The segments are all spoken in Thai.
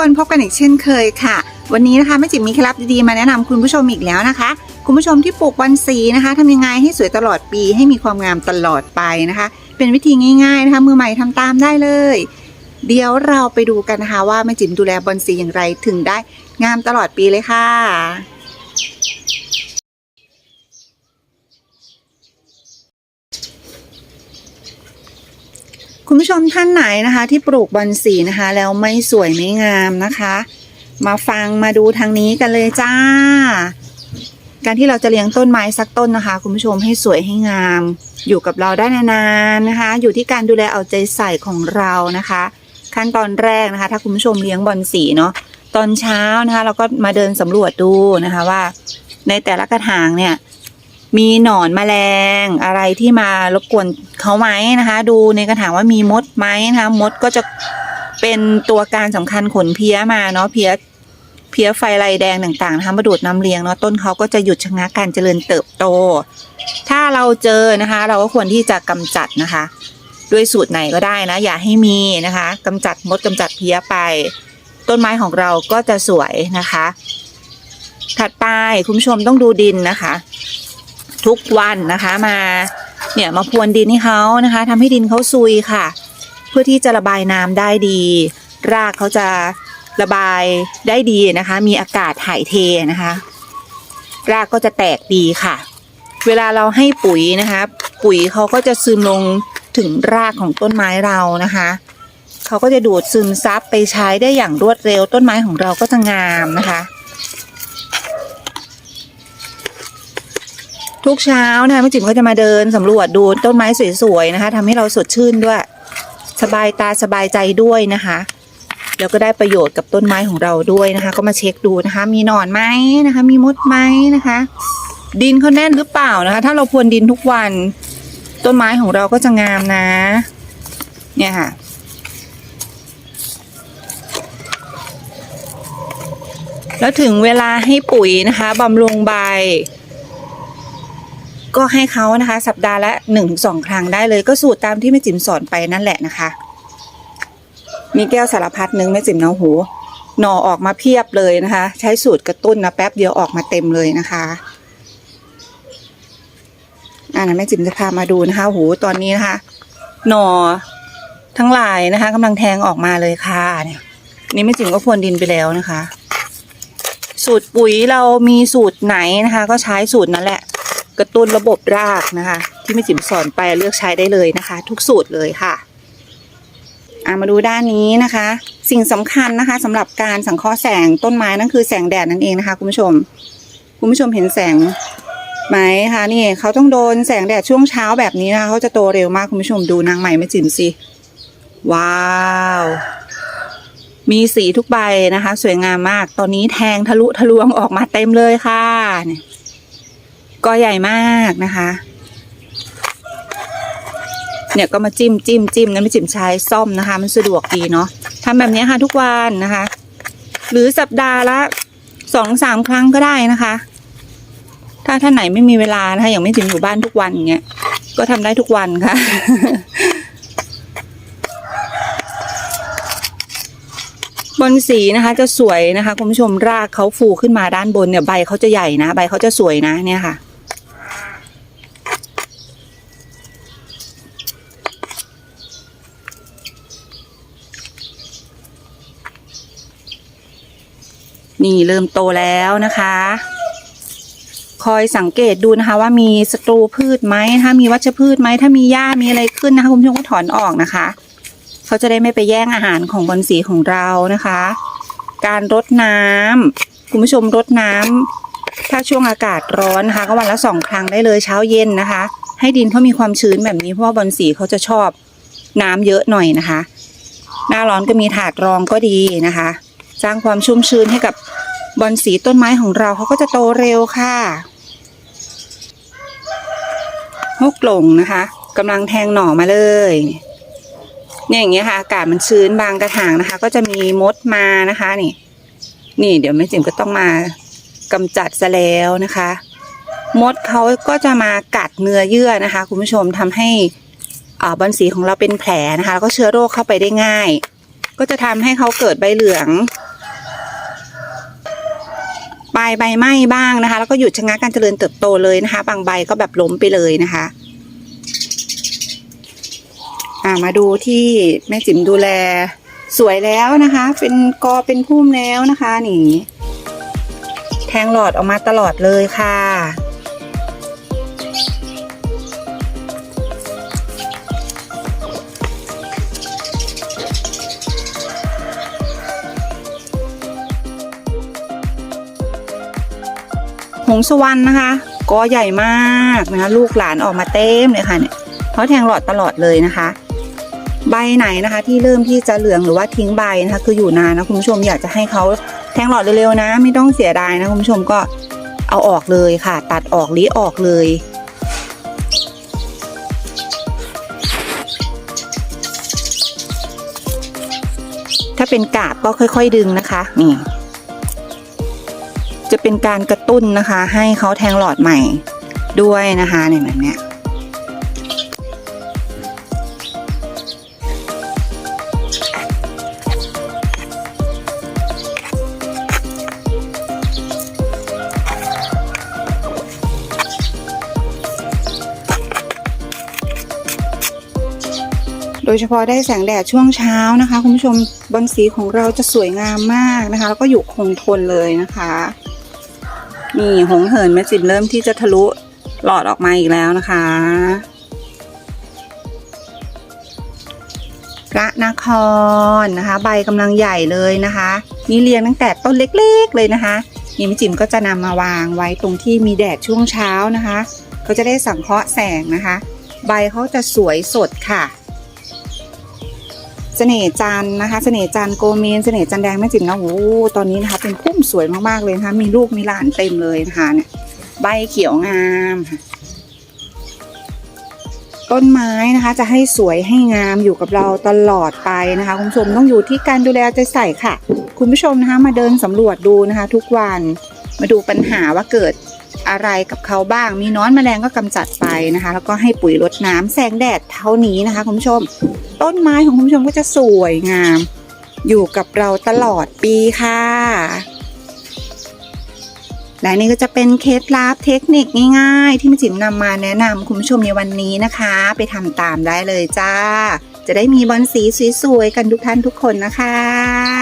คนพบกันอีกเช่นเคยค่ะ วันนี้นะคะแม่จิ๋มมีเคล็ดลับดีๆมาแนะนำคุณผู้ชมอีกแล้วนะคะ คุณผู้ชมที่ปลูกบอนสีนะคะทำยังไงให้สวยตลอดปีให้มีความงามตลอดไปนะคะ เป็นวิธีง่ายๆนะคะมือใหม่ทำตามได้เลย เดี๋ยวเราไปดูกันนะคะว่าแม่จิ๋มดูแลบอนสีอย่างไรถึงได้งามตลอดปีเลยค่ะ คุณผู้ชมท่านไหนนะคะ ที่ปลูกบอนสีนะคะ แล้วไม่สวยไม่งามนะคะ มาฟังมาดูทางนี้กันเลยจ้า การที่เราจะเลี้ยงต้นไม้สักต้นนะคะ คุณผู้ชมให้สวยให้งาม อยู่กับเราได้นานๆนะคะ อยู่ที่การดูแลเอาใจใส่ของเรานะคะ ขั้นตอนแรกนะคะ ถ้าคุณผู้ชมเลี้ยงบอนสีเนาะตอนเช้านะคะ เราก็มาเดินสำรวจดูนะคะว่า ในแต่ละกระถางเนี่ย มีหนอนแมลงอะไรที่มารบกวนเขาไหมนะคะ ดูในกระถางว่ามีมดไหมนะคะ มดก็จะเป็นตัวการสำคัญขนเพี้ยมาเนาะเพี้ยเพี้ยไฟลายแดงต่างๆนะคะมาดูดน้ำเลี้ยงเนาะต้นเขาก็จะหยุดชะงักการเจริญเติบโต ถ้าเราเจอนะคะ เราก็ควรที่จะกำจัดนะคะ ด้วยสูตรไหนก็ได้นะ อย่าให้มีนะคะกำจัดมดกำจัดเพี้ยไป ต้นไม้ของเราก็จะสวยนะคะ ถัดไปคุณผู้ชมต้องดูดินนะคะ ทุกวันนะคะมาเนี่ยมาพรวนดินให้เขานะคะทำให้ดินเขาซุยค่ะ เพื่อที่จะระบายน้ำได้ดี รากเขาจะระบายได้ดีนะคะ มีอากาศถ่ายเทนะคะ รากก็จะแตกดีค่ะ เวลาเราให้ปุ๋ยนะคะ ปุ๋ยเขาก็จะซึมลงถึงรากของต้นไม้เรานะคะเขาก็จะดูดซึมซับไปใช้ได้อย่างรวดเร็วต้นไม้ของเราก็จะงามนะคะ ทุกเช้านะคะแม่จิ๋มก็จะมาเดินสำรวจดูต้นไม้สวยๆนะคะทำให้เราสดชื่นด้วย สบายตาสบายใจด้วยนะคะแล้วก็ได้ประโยชน์กับต้นไม้ของเราด้วยนะคะ ก็มาเช็คดูนะคะ มีหนอนไหมนะคะ มีมดไหมนะคะ ดินเขาแน่นหรือเปล่านะคะ ถ้าเราพรวนดินทุกวัน ต้นไม้ของเราก็จะงามนะ เนี่ยค่ะ แล้วถึงเวลาให้ปุ๋ยนะคะบำรุงใบ ก็ให้เขานะคะ สัปดาห์ละหนึ่งถึงสองครั้งได้เลยก็สูตรตามที่แม่จิ๋มสอนไปนั่นแหละนะคะ มีแก้วสารพัดนึงแม่จิ๋มนะหูหน่อออกมาเพียบเลยนะคะ ใช้สูตรกระตุ้นนะแป๊บเดียวออกมาเต็มเลยนะคะอ่านะแม่จิ๋มจะพามาดูนะคะหูตอนนี้นะคะ หน่อทั้งหลายนะคะกำลังแทงออกมาเลยค่ะเนี่ยนี่แม่จิ๋มก็พรวนดินไปแล้วนะคะ สูตรปุ๋ยเรามีสูตรไหนนะคะ ก็ใช้สูตรนั้นแหละ กระตุ้นระบบรากนะคะ ที่แม่จิ๋มสอนไปเลือกใช้ได้เลยนะคะ ทุกสูตรเลยค่ะามาดูด้านนี้นะคะ สิ่งสำคัญนะคะสำหรับการสังเคราะห์แสงต้นไม้นั่นคือแสงแดดนั่นเองนะคะ คุณผู้ชม คุณผู้ชมเห็นแสงไหมคะนี่เขาต้องโดนแสงแดดช่วงเช้าแบบนี้นะคะเขาจะโตเร็วมากคุณผู้ชมดูนางใหม่แม่จิ๋มสิว้าวมีสีทุกใบนะคะ สวยงามมาก ตอนนี้แทงทะลุทะลวงออกมาเต็มเลยค่ะเนี่ย ก็ใหญ่มากนะคะ เนี่ยก็มาจิ้มจิ้มจิ้มนะไม่จิ้มใช้ซ่อมนะคะ มันสะดวกดีเนาะทำแบบนี้ค่ะทุกวันนะคะ หรือสัปดาห์ละสองสามครั้งก็ได้นะคะ ถ้าท่านไหนไม่มีเวลานะคะอย่างไม่จิ้มอยู่บ้านทุกวันเงี้ยก็ทำได้ทุกวันค่ะบอนสีนะคะจะสวยนะคะคุณผู้ชมรากเขาฟูขึ้นมาด้านบนเนี่ยใบเขาจะใหญ่นะ ใบเขาจะสวยนะเนี่ยค่ะ นี่เริ่มโตแล้วนะคะ คอยสังเกตดูนะคะ ว่ามีศัตรูพืชไหมถ้ามีวัชพืชไหมถ้ามีหญ้ามีอะไรขึ้นนะคะคุณผู้ชมก็ถอนออกนะคะ เขาจะได้ไม่ไปแย่งอาหารของบอนสีของเรานะคะ การรดน้ำคุณผู้ชมรดน้ำถ้าช่วงอากาศร้อนนะคะก็วันละสองครั้งได้เลยเช้าเย็นนะคะ ให้ดินเขามีความชื้นแบบนี้เพราะว่าบอนสีเขาจะชอบน้ำเยอะหน่อยนะคะ หน้าร้อนก็มีถาดรองก็ดีนะคะ สร้างความชุ่มชื้นให้กับบอนสีต้นไม้ของเราเขาก็จะโตเร็วค่ะฮกหลงนะคะกำลังแทงหน่อมาเลยเนี่ยอย่างเงี้ยค่ะอากาศมันชื้นบางกระถางนะคะ ก็จะมีมดมานะคะ นี่ นี่เดี๋ยวแม่จิ๋มก็ต้องมากำจัดซะแล้วนะคะ มดเขาก็จะมากัดเนื้อเยื่อนะคะ คุณผู้ชมทำให้อ่าบอนสีของเราเป็นแผลนะคะแล้วก็เชื้อโรคเข้าไปได้ง่าย ก็จะทำให้เขาเกิดใบเหลือง ลายใบไหม้บ้างนะคะ แล้วก็หยุดชะงักการเจริญเติบโตเลยนะคะ บางใบก็แบบล้มไปเลยนะคะอ่ามาดูที่แม่จิ๋มดูแลสวยแล้วนะคะ เป็นกอเป็นพุ่มแล้วนะคะนี่แทงหลอดออกมาตลอดเลยค่ะ หงสวรรณนะคะกอใหญ่มากนะคะลูกหลานออกมาเต็มเลยค่ะเนี่ยเขาแทงหลอดตลอดเลยนะคะ ใบไหนนะคะที่เริ่มที่จะเหลืองหรือว่าทิ้งใบนะคะคืออยู่นานนะคุณผู้ชมอยากจะให้เขาแทงหลอดเร็วๆนะ ไม่ต้องเสียดายนะคุณผู้ชมก็เอาออกเลยค่ะ ตัดออกลีออกเลยถ้าเป็นกาบก็ค่อย ๆ ดึงนะคะนี่ เป็นการกระตุ้นนะคะ ให้เขาแทงหลอดใหม่ด้วยนะคะเนี่ยแบบเนี้ยโดยเฉพาะได้แสงแดดช่วงเช้านะคะ คุณผู้ชมบอนสีของเราจะสวยงามมากนะคะ แล้วก็อยู่คงทนเลยนะคะ นี่หงเหินแม่จิมเริ่มที่จะทะลุหลอดออกมาอีกแล้วนะคะพระนครนะคะ ใบกำลังใหญ่เลยนะคะ นี่เรียงตั้งแต่ต้นเล็กๆเลยนะคะนี่แม่จิมก็จะนำมาวางไว้ตรงที่มีแดดช่วงเช้านะคะเขาจะได้สังเคราะห์แสงนะคะ ใบเขาจะสวยสดค่ะ เสน่ห์จันนะคะ เสน่ห์จันโกเมน เสน่ห์จันแดงแม่จิ๋มนะโอ้โหตอนนี้นะคะ เป็นพุ่มสวยมากๆเลยนะคะ มีลูกมีหลานเต็มเลยนะคะเนี่ยใบเขียวงามค่ะต้นไม้นะคะจะให้สวยให้งามอยู่กับเราตลอดไปนะคะคุณผู้ชมต้องอยู่ที่การดูแลใจใส่ค่ะ คุณผู้ชมนะคะมาเดินสำรวจดูนะคะ ทุกวันมาดูปัญหาว่าเกิดอะไรกับเขาบ้าง มีน้อนแมลงก็กำจัดไปนะคะ แล้วก็ให้ปุ๋ยรดน้ำแสงแดดเท่านี้นะคะคุณผู้ชม ต้นไม้ของคุณผู้ชมก็จะสวยงาม อยู่กับเราตลอดปีค่ะ และนี่ก็จะเป็นเคล็ดลับเทคนิคง่าย ๆ ที่มิจิมนำมาแนะนำคุณผู้ชมในวันนี้นะคะ ไปทำตามได้เลยจ้า จะได้มีบอลสีสวยๆกันทุกท่านทุกคนนะคะ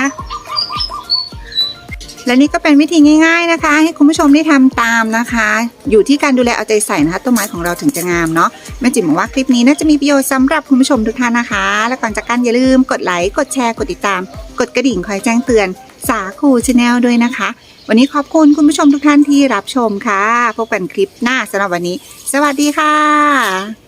และนี่ก็เป็นวิธีง่าย ๆนะคะ ให้คุณผู้ชมได้ทำตามนะคะ อยู่ที่การดูแลเอาใจใส่นะคะต้นไม้ของเราถึงจะงามเนาะแม่จิ๋มบอกว่าคลิปนี้น่าจะมีประโยชน์สำหรับคุณผู้ชมทุกท่านนะคะ และก่อนจากกันอย่าลืมกดไลค์กดแชร์กดติดตาม กดกระดิ่งคอยแจ้งเตือนสาคูชาแนลด้วยนะคะ วันนี้ขอบคุณคุณผู้ชมทุกท่านที่รับชมค่ะพบกันคลิปหน้าสำหรับวันนี้ สวัสดีค่ะ